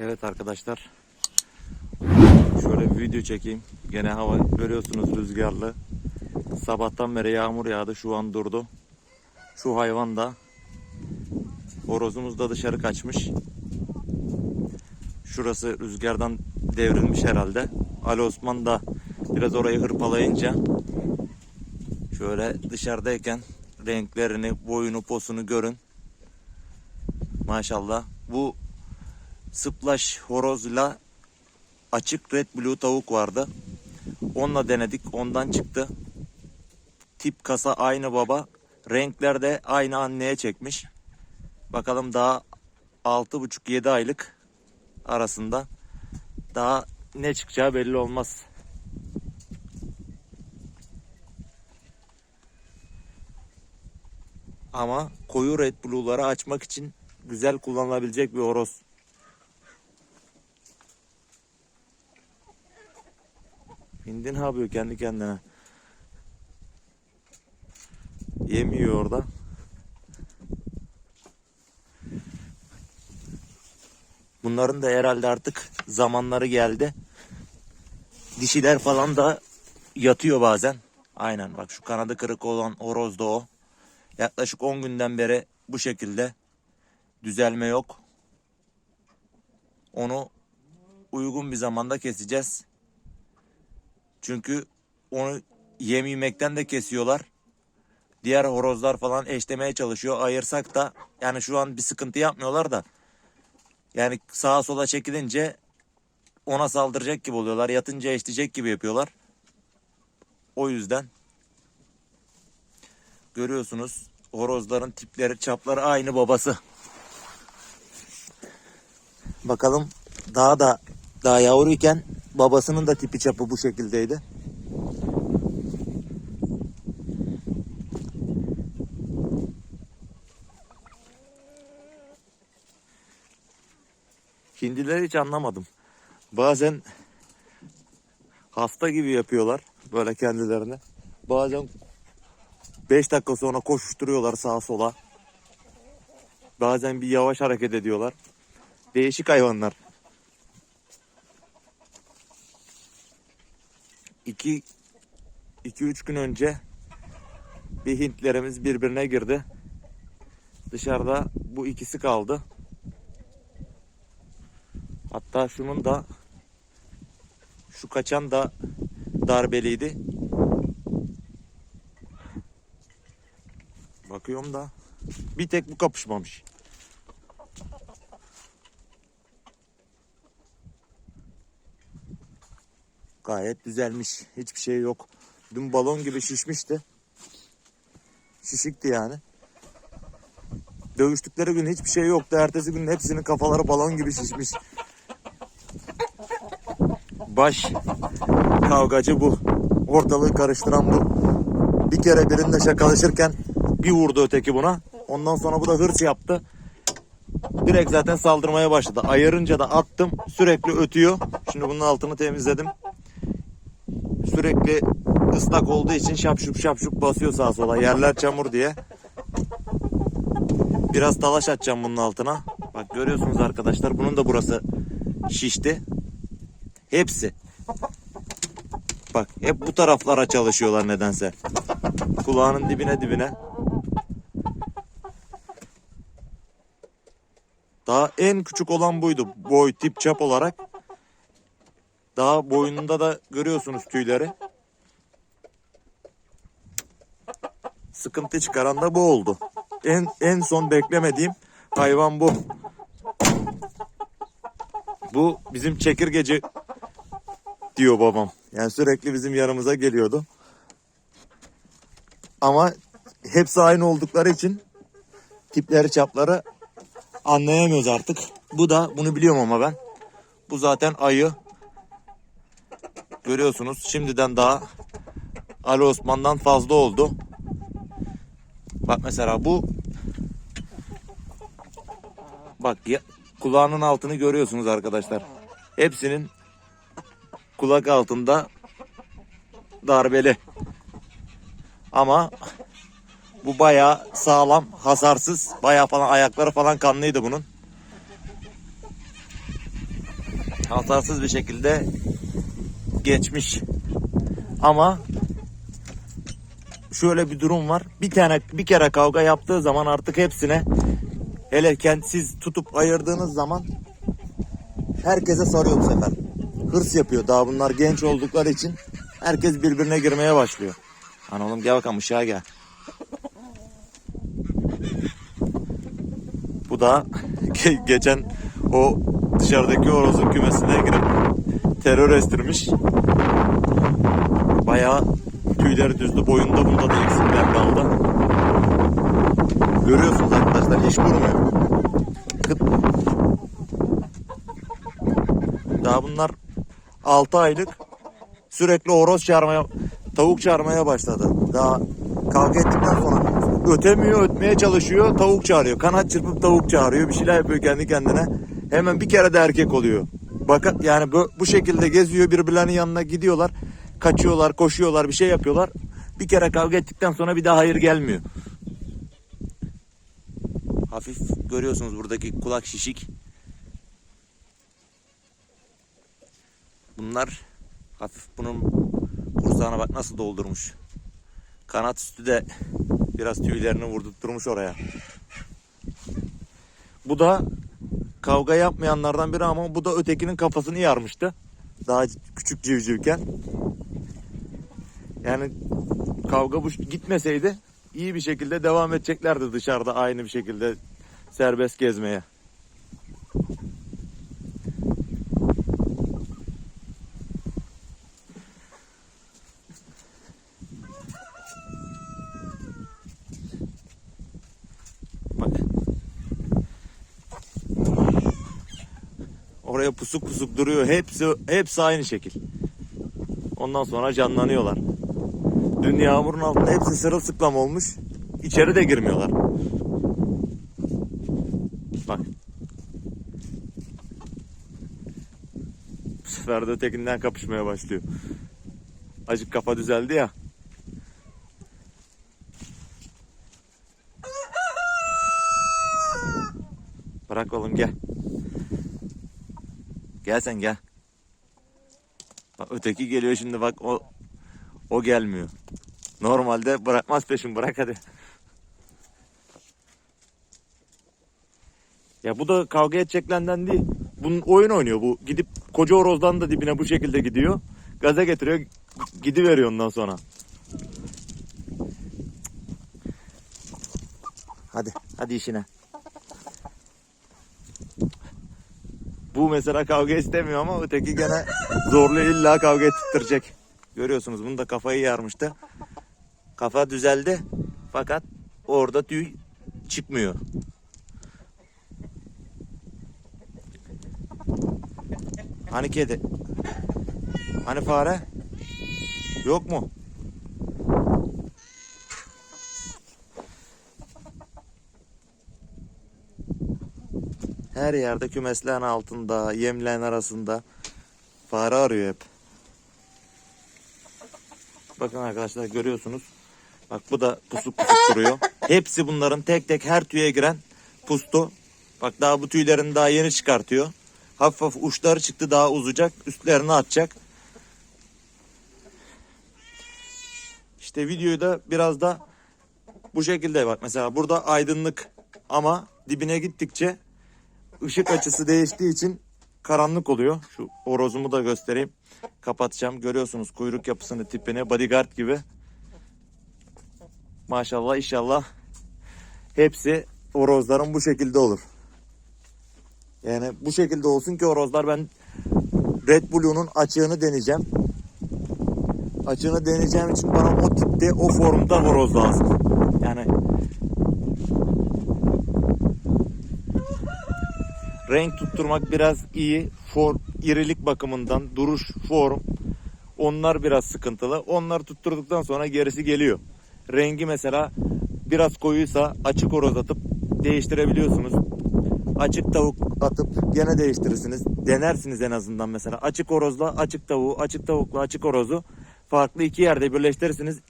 Evet arkadaşlar. Şöyle bir video çekeyim. Gene hava görüyorsunuz rüzgarlı. Sabahtan beri yağmur yağdı. Şu an durdu. Şu hayvan da horozumuz da dışarı kaçmış. Şurası rüzgardan devrilmiş herhalde. Ali Osman da biraz orayı hırpalayınca şöyle dışarıdayken renklerini, boyunu, posunu görün. Maşallah. Bu Sıplaş horozla açık red blue tavuk vardı. Onunla denedik. Ondan çıktı. Tip kasa aynı baba. Renkler de aynı anneye çekmiş. Bakalım daha 6,5-7 aylık arasında daha ne çıkacağı belli olmaz. Ama koyu red blue'ları açmak için güzel kullanılabilecek bir horoz. Hindi ne yapıyor kendi kendine? Yemiyor orada. Bunların da herhalde artık zamanları geldi. Dişiler falan da yatıyor bazen. Aynen bak şu kanadı kırık olan horoz da o. Yaklaşık 10 günden beri bu şekilde düzelme yok. Onu uygun bir zamanda keseceğiz. Çünkü onu yem yemekten de kesiyorlar. Diğer horozlar falan eşlemeye çalışıyor. Ayırsak da yani şu an bir sıkıntı yapmıyorlar da yani sağa sola çekilince ona saldıracak gibi oluyorlar. Yatınca eşleyecek gibi yapıyorlar. O yüzden görüyorsunuz horozların tipleri çapları aynı babası. Bakalım daha da daha yavruyken babasının da tipi çapı bu şekildeydi. Hindileri hiç anlamadım. Bazen hasta gibi yapıyorlar böyle kendilerine. Bazen 5 dakika sonra koşuşturuyorlar sağa sola. Bazen bir yavaş hareket ediyorlar. Değişik hayvanlar. 2 2-3 gün önce bir Hintlerimiz birbirine girdi. Dışarıda bu ikisi kaldı. Hatta şunun da şu kaçan da darbeliydi. Bakıyorum da bir tek bu kapışmamış. Gayet düzelmiş. Hiçbir şey yok. Dün balon gibi şişmişti. Şişikti yani. Dövüştükleri gün hiçbir şey yoktu. Ertesi gün hepsinin kafaları balon gibi şişmiş. Baş kavgacı bu. Ortalığı karıştıran bu. Bir kere birinde şakalaşırken bir vurdu öteki buna. Ondan sonra bu da hırs yaptı. Direkt zaten saldırmaya başladı. Ayırınca da attım. Sürekli ötüyor. Şimdi bunun altını temizledim. Sürekli ıslak olduğu için şapşup şapşup basıyor sağa sola. Yerler çamur diye. Biraz talaş atacağım bunun altına. Bak görüyorsunuz arkadaşlar. Bunun da burası şişti. Hepsi. Bak hep bu taraflara çalışıyorlar nedense. Kulağının dibine dibine. Daha en küçük olan buydu. Boy, tip, çap olarak. Daha boynunda da görüyorsunuz tüyleri. Sıkıntı çıkaran da bu oldu. En en son beklemediğim hayvan bu. Bu bizim çekirgeci diyor babam. Yani sürekli bizim yanımıza geliyordu. Ama hepsi aynı oldukları için tipleri çapları anlayamıyoruz artık. Bu da bunu biliyorum ama ben. Bu zaten ayı. Görüyorsunuz şimdiden daha Ali Osman'dan fazla oldu. Bak mesela bu bak ya, kulağının altını görüyorsunuz arkadaşlar. Hepsinin kulak altında darbeli. Ama bu bayağı sağlam, hasarsız. Bayağı falan ayakları falan kanlıydı bunun. hasarsız bir şekilde geçmiş. Ama şöyle bir durum var. Bir tane bir kere kavga yaptığı zaman artık hepsine hele siz tutup ayırdığınız zaman herkese sarıyor bu sefer. Hırs yapıyor. Daha bunlar genç oldukları için herkes birbirine girmeye başlıyor. Lan oğlum gel bakalım ışığa gel. Bu da ge- geçen o dışarıdaki horozun kümesine girip terör estirmiş. Bayağı tüyleri düzdü. Boyunda bunda da eksikler kaldı. Görüyorsunuz arkadaşlar hiç vurmuyor. Kıt. Daha bunlar 6 aylık sürekli horoz çağırmaya, tavuk çağırmaya başladı. Daha kavga ettikten sonra ötemiyor, ötmeye çalışıyor, tavuk çağırıyor. Kanat çırpıp tavuk çağırıyor, bir şeyler yapıyor kendi kendine. Hemen bir kere de erkek oluyor. Bakın yani bu, bu şekilde geziyor, birbirlerinin yanına gidiyorlar. Kaçıyorlar, koşuyorlar, bir şey yapıyorlar. Bir kere kavga ettikten sonra bir daha hayır gelmiyor. Hafif görüyorsunuz buradaki kulak şişik. Bunlar hafif bunun kursağına bak nasıl doldurmuş. Kanat üstü de biraz tüylerini vurdurtmuş oraya. Bu da kavga yapmayanlardan biri ama bu da ötekinin kafasını yarmıştı. Daha küçük civcivken. Yani kavga bu gitmeseydi iyi bir şekilde devam edeceklerdi dışarıda aynı bir şekilde serbest gezmeye. Bak. Oraya pusuk pusuk duruyor. Hepsi hepsi aynı şekil. Ondan sonra canlanıyorlar. Dün yağmurun altında hepsi sırılsıklam olmuş. İçeri de girmiyorlar. Bak. Bu sefer de ötekinden kapışmaya başlıyor. Acık kafa düzeldi ya. Bırak oğlum gel. Gel sen gel. Bak öteki geliyor şimdi bak o o gelmiyor. Normalde bırakmaz peşin bırak hadi. Ya bu da kavga edeceklerinden değil. Bunun oyun oynuyor bu. Gidip koca horozdan da dibine bu şekilde gidiyor. Gaza getiriyor. Gidiveriyor ondan sonra. Hadi. Hadi işine. Mesela kavga istemiyor ama öteki gene zorluyor illa kavga ettirecek. Görüyorsunuz bunu da kafayı yarmıştı. Kafa düzeldi fakat orada tüy çıkmıyor. Hani kedi? Hani fare? Yok mu? Her yerde kümeslerin altında, yemlerin arasında fare arıyor hep. Bakın arkadaşlar görüyorsunuz. Bak bu da pusuk pusuk duruyor. Hepsi bunların tek tek her tüye giren pustu. Bak daha bu tüylerini daha yeni çıkartıyor. Hafif hafif uçları çıktı daha uzayacak. Üstlerini atacak. İşte videoyu da biraz da bu şekilde bak. Mesela burada aydınlık ama dibine gittikçe ışık açısı değiştiği için karanlık oluyor. Şu horozumu da göstereyim. Kapatacağım. Görüyorsunuz kuyruk yapısını, tipini bodyguard gibi. Maşallah inşallah hepsi horozların bu şekilde olur. Yani bu şekilde olsun ki horozlar ben Red Blue'nun açığını deneyeceğim. Açığını deneyeceğim için bana o tipte, o formda horoz lazım. Yani renk tutturmak biraz iyi. For, irilik bakımından, duruş, form onlar biraz sıkıntılı. Onları tutturduktan sonra gerisi geliyor. Rengi mesela biraz koyuysa açık horoz atıp değiştirebiliyorsunuz. Açık tavuk atıp gene değiştirirsiniz. Denersiniz en azından mesela. Açık horozla açık tavuğu, açık tavukla açık horozu farklı iki yerde birleştirirsiniz.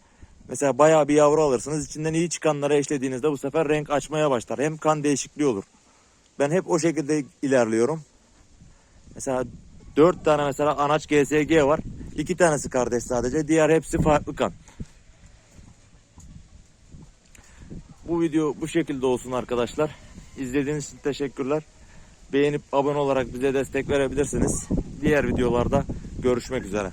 Mesela bayağı bir yavru alırsınız. İçinden iyi çıkanları eşlediğinizde bu sefer renk açmaya başlar. Hem kan değişikliği olur. Ben hep o şekilde ilerliyorum. Mesela 4 tane mesela anaç GSG var. 2 tanesi kardeş sadece. Diğer hepsi farklı kan. Bu video bu şekilde olsun arkadaşlar. İzlediğiniz için teşekkürler. Beğenip abone olarak bize destek verebilirsiniz. Diğer videolarda görüşmek üzere.